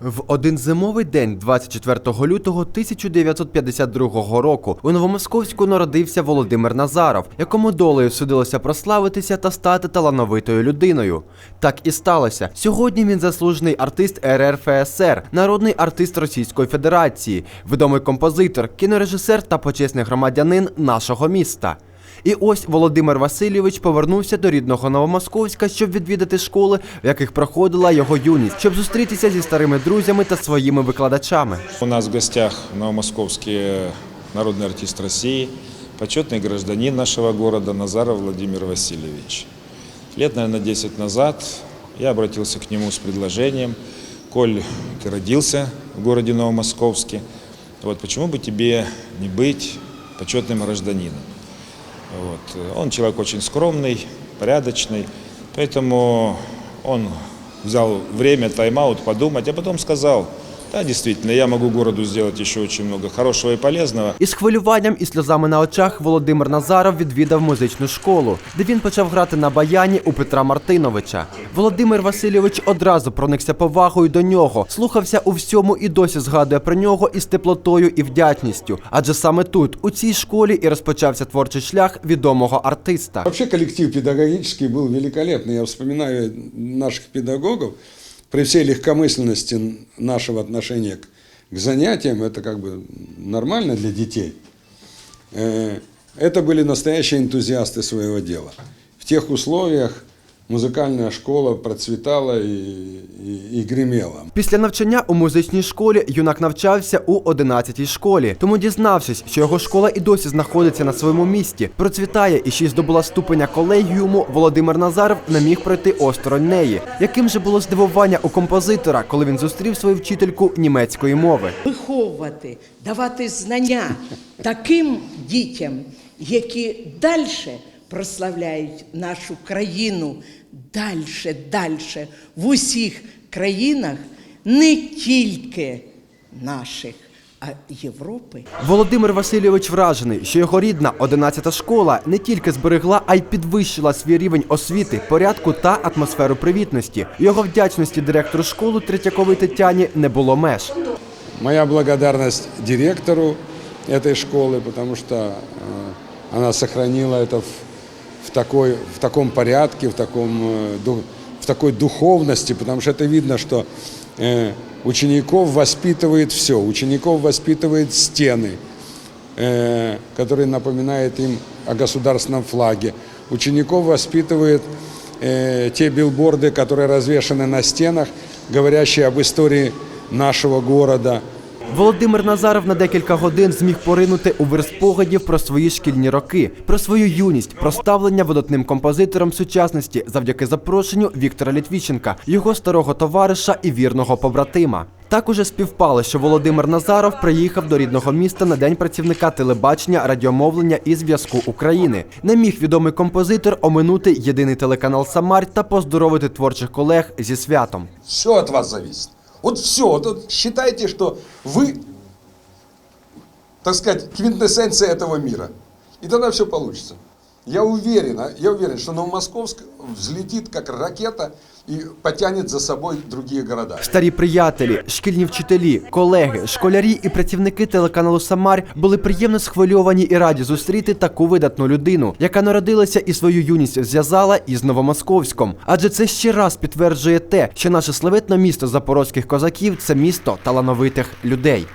В один зимовий день, 24 лютого 1952 року, у Новомосковську народився Володимир Назаров, якому долею судилося прославитися та стати талановитою людиною. Так і сталося. Сьогодні він заслужений артист РРФСР, народний артист Російської Федерації, відомий композитор, кінорежисер та почесний громадянин нашого міста. І ось Володимир Васильович повернувся до рідного Новомосковська, щоб відвідати школи, в яких проходила його юність, щоб зустрітися зі старими друзями та своїми викладачами. У нас в гостях новомосковский народный артист России, почетный гражданин нашего города Назаров Владимир Васильевич. Лет, наверное, 10 назад я обратился к нему с предложением, коль ты родился в городе Новомосковске, вот, почему бы тебе не быть почетным гражданином? Вот. Он человек очень скромный, порядочный, поэтому он взял время, тайм-аут, подумать, а потом сказал, да, действительно, я могу городу сделать еще очень много хорошего и полезного. Із хвилюванням і сльозами на очах Володимир Назаров відвідав музичну школу, де він почав грати на баяні у Петра Мартиновича. Володимир Васильович одразу проникся повагою до нього, слухався у всьому і досі згадує про нього із теплотою і вдячністю. Адже саме тут, у цій школі, і розпочався творчий шлях відомого артиста. Вообще коллектив педагогический был великолепный. Я вспоминаю наших педагогов. При всей легкомысленности нашего отношения к, к занятиям, это как бы нормально для детей. Э, Это были настоящие энтузиасты своего дела. В тех условиях музыкальная школа процветала и, и, и гремела. Після навчання у музичній школі юнак навчався у 11-й школі. Тому дізнавшись, що його школа і досі знаходиться на своєму місці, процвітає і ще й здобула ступеня колегіуму, Володимир Назаров не міг пройти осторонь неї. Яким же було здивування у композитора, коли він зустрів свою вчительку німецької мови? виховувати, давати знання таким дітям, які далі прославляють нашу країну, далі, далі в усіх країнах, не тільки наших, а Європи. Володимир Васильович вражений, що його рідна 11-та школа не тільки зберегла, а й підвищила свій рівень освіти, порядку та атмосферу привітності. Його вдячності директору школи Третьяковій Тетяні не було меж. Моя благодарность директору этой школы, потому что э, она сохранила это в, в, такой, в таком порядке, в, таком, э, в такой духовности, потому что это видно, что э, учеников воспитывает все, учеников воспитывает стены, э, которые напоминают им о государственном флаге. Учеников воспитывает э, те билборды, которые развешаны на стенах, говорящие об истории нашего города. Володимир Назаров на декілька годин зміг поринути у вир спогадів про свої шкільні роки, про свою юність, про ставлення видатним композитором сучасності завдяки запрошенню Віктора Літвіченка, його старого товариша і вірного побратима. Так уже співпало, що Володимир Назаров приїхав до рідного міста на день працівника телебачення, радіомовлення і зв'язку України. Не міг відомий композитор оминути єдиний телеканал Самарь та поздоровити творчих колег зі святом. Все от вас зависит. Вот все. Вот, вот считайте, что вы, так сказать, квинтэссенция этого мира. И тогда все получится. Я уверен, а, я уверен, что Новомосковск взлетит как ракета и потянет за собой другие города. Старі приятелі, шкільні вчителі, колеги, школярі і працівники телеканалу Самар були приємно схвильовані і раді зустріти таку видатну людину, яка народилася і свою юність зв'язала із Новомосковськом. Адже це ще раз підтверджує те, що наше славетне місто запорозьких козаків це місто талановитих людей.